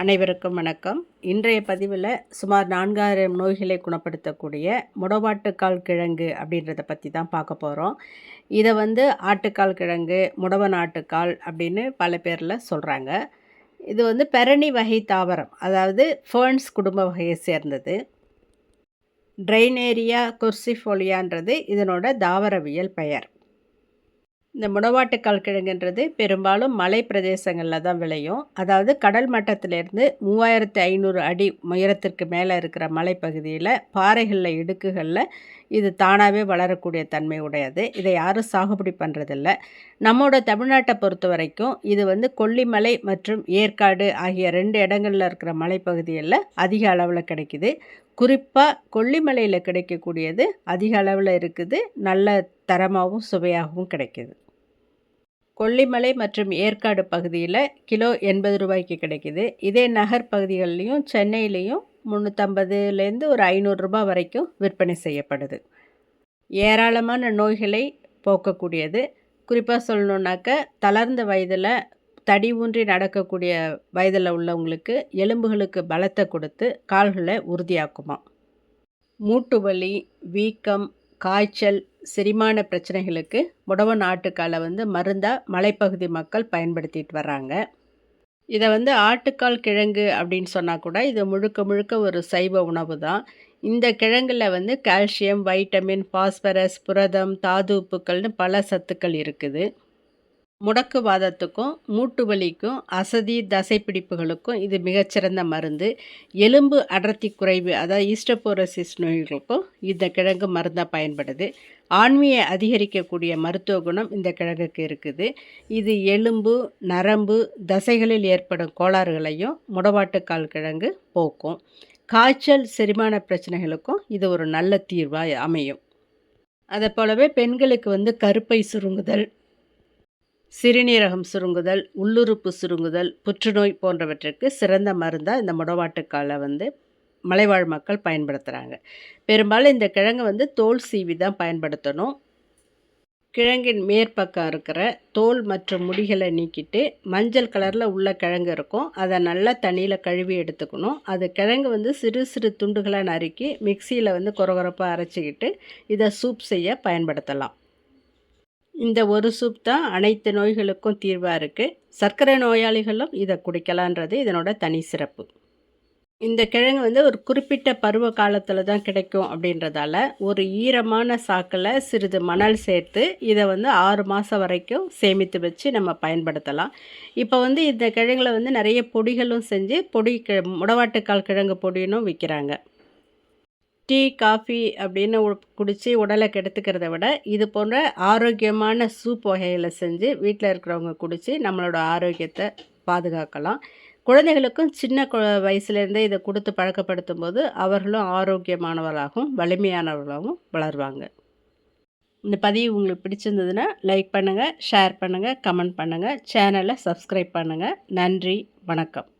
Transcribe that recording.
அனைவருக்கும் வணக்கம். இன்றைய பதிவில் சுமார் நான்காயிரம் நோய்களை குணப்படுத்தக்கூடிய முடவாட்டுக்கால் கிழங்கு அப்படின்றத பற்றி தான் பார்க்க போகிறோம் இதை வந்து ஆட்டுக்கால் கிழங்கு முடவன் ஆட்டுக்கால் அப்படின்னு பல பேரில் சொல்கிறாங்க இது வந்து பெரணி வகை தாவரம் அதாவது ஃபேர்ன்ஸ் குடும்ப வகையை சேர்ந்தது. ட்ரைனேரியா குர்சிஃபோலியான்றது இதனோட தாவரவியல் பெயர். இந்த முடவாட்டுக்கால் கிழங்குன்றது பெரும்பாலும் மலை பிரதேசங்களில் தான் விளையும். அதாவது கடல் மட்டத்திலேருந்து மூவாயிரத்து ஐநூறு அடி உயரத்திற்கு மேலே இருக்கிற மலைப்பகுதியில் பாறைகளில் இடுக்குகளில் இது தானாகவே வளரக்கூடிய தன்மை உடையது. இதை யாரும் சாகுபடி பண்ணுறதில்ல நம்மோட தமிழ்நாட்டை பொறுத்த வரைக்கும் இது வந்து கொல்லிமலை மற்றும் ஏற்காடு ஆகிய ரெண்டு இடங்களில் இருக்கிற மலைப்பகுதிகளில் அதிக அளவில் கிடைக்குது. குறிப்பாக கொல்லிமலையில் கிடைக்கக்கூடியது அதிக அளவில் இருக்குது. நல்ல தரமாகவும் சுவையாகவும் கிடைக்கிது. கொல்லிமலை மற்றும் ஏற்காடு பகுதியில் கிலோ எண்பது ரூபாய்க்கு கிடைக்கிது. இதே நகர் பகுதிகள்லேயும் சென்னையிலையும் முந்நூற்றம்பதுலேருந்து ஒரு ஐநூறுரூபா வரைக்கும் விற்பனை செய்யப்படுது. ஏராளமான நோய்களை போக்கக்கூடியது. குறிப்பாக சொல்லணுன்னாக்க தளர்ந்த வயதில் தடி ஊன்றி நடக்கக்கூடிய வயதில் உள்ளவங்களுக்கு எலும்புகளுக்கு பலத்தை கொடுத்து கால்களை உறுதியாக்குமா. மூட்டு வலி வீக்கம் காய்ச்சல் செரிமான பிரச்சனைகளுக்கு முடவன் ஆட்டுக்காலை வந்து மருந்தாக மலைப்பகுதி மக்கள் பயன்படுத்திட்டு வர்றாங்க. இதை வந்து ஆட்டுக்கால் கிழங்கு அப்படின்னு சொன்னால் கூட இது முழுக்க முழுக்க ஒரு சைவ உணவு தான் இந்த கிழங்கில் வந்து கால்சியம் வைட்டமின் பாஸ்பரஸ் புரதம் தாது உப்புக்கள்னு பல சத்துக்கள் இருக்குது. முடக்குவாதத்துக்கும் மூட்டு வலிக்கும் அசதி தசைப்பிடிப்புகளுக்கும் இது மிகச்சிறந்த மருந்து. எலும்பு அடர்த்தி குறைவு அதாவது ஈஸ்டபோரசிஸ் நோய்களுக்கும் இந்த கிழங்கு மருந்தாக பயன்படுது. ஆண்மையை அதிகரிக்கக்கூடிய மருத்துவ குணம் இந்த கிழங்குக்கு இருக்குது. இது எலும்பு நரம்பு தசைகளில் ஏற்படும் கோளாறுகளையும் முடவாட்டுக்கால் கிழங்கு போக்கும். காய்ச்சல் செரிமான பிரச்சனைகளுக்கும் இது ஒரு நல்ல தீர்வாக அமையும். அதை போலவே பெண்களுக்கு வந்து கருப்பை சுருங்குதல் சிறுநீரகம் சுருங்குதல் உள்ளுறுப்பு சுருங்குதல் புற்றுநோய் போன்றவற்றிற்கு சிறந்த மருந்தாக இந்த முடவாட்டுக்காலை வந்து மலைவாழ் மக்கள் பயன்படுத்துகிறாங்க பெரும்பாலும் இந்த கிழங்கு வந்து தோல் சீவி தான் பயன்படுத்தணும். கிழங்கின் மேற்பக்கம் இருக்கிற தோல் மற்றும் முடிகளை நீக்கிட்டு மஞ்சள் கலரில் உள்ள கிழங்கு இருக்கும். அதை நல்லா தண்ணியில் கழுவி எடுத்துக்கணும். அது கிழங்கு வந்து சிறு சிறு துண்டுகளாக நறுக்கி மிக்சியில் வந்து குறகுறப்பாக அரைச்சிக்கிட்டு இதை சூப் செய்ய பயன்படுத்தலாம். இந்த ஒரு சூப் தான் அனைத்து நோய்களுக்கும் தீர்வாக இருக்குது சர்க்கரை நோயாளிகளும் இதை குடிக்கலான்றது இதனோட தனி சிறப்பு. இந்த கிழங்கு வந்து ஒரு குறிப்பிட்ட பருவ காலத்தில் தான் கிடைக்கும் அப்படின்றதால ஒரு ஈரமான சாக்கில் சிறிது மணல் சேர்த்து இதை வந்து ஆறு மாதம் வரைக்கும் சேமித்து வச்சு நம்ம பயன்படுத்தலாம். இப்போ வந்து இந்த கிழங்குல வந்து நிறைய பொடிகளும் செஞ்சு பொடி முடவாட்டுக்கால் கிழங்கு பொடினும் விற்கிறாங்க டீ காஃபி அப்படின்னு குடித்து உடலை கெடுத்துக்கிறத விட இது போன்ற ஆரோக்கியமான சூப் வகைகளை செஞ்சு வீட்டில் இருக்கிறவங்க குடித்து நம்மளோட ஆரோக்கியத்தை பாதுகாக்கலாம். குழந்தைகளுக்கும் சின்ன வயசுலேருந்தே இதை கொடுத்து பழக்கப்படுத்தும் போது அவர்களும் ஆரோக்கியமானவர்களாகவும் வலிமையானவர்களாகவும் வளருவாங்க. இந்த பதிவு உங்களுக்கு பிடிச்சிருந்ததுன்னா லைக் பண்ணுங்கள் ஷேர் பண்ணுங்கள் கமெண்ட் பண்ணுங்கள் சேனலை சப்ஸ்கிரைப் பண்ணுங்கள் நன்றி வணக்கம்.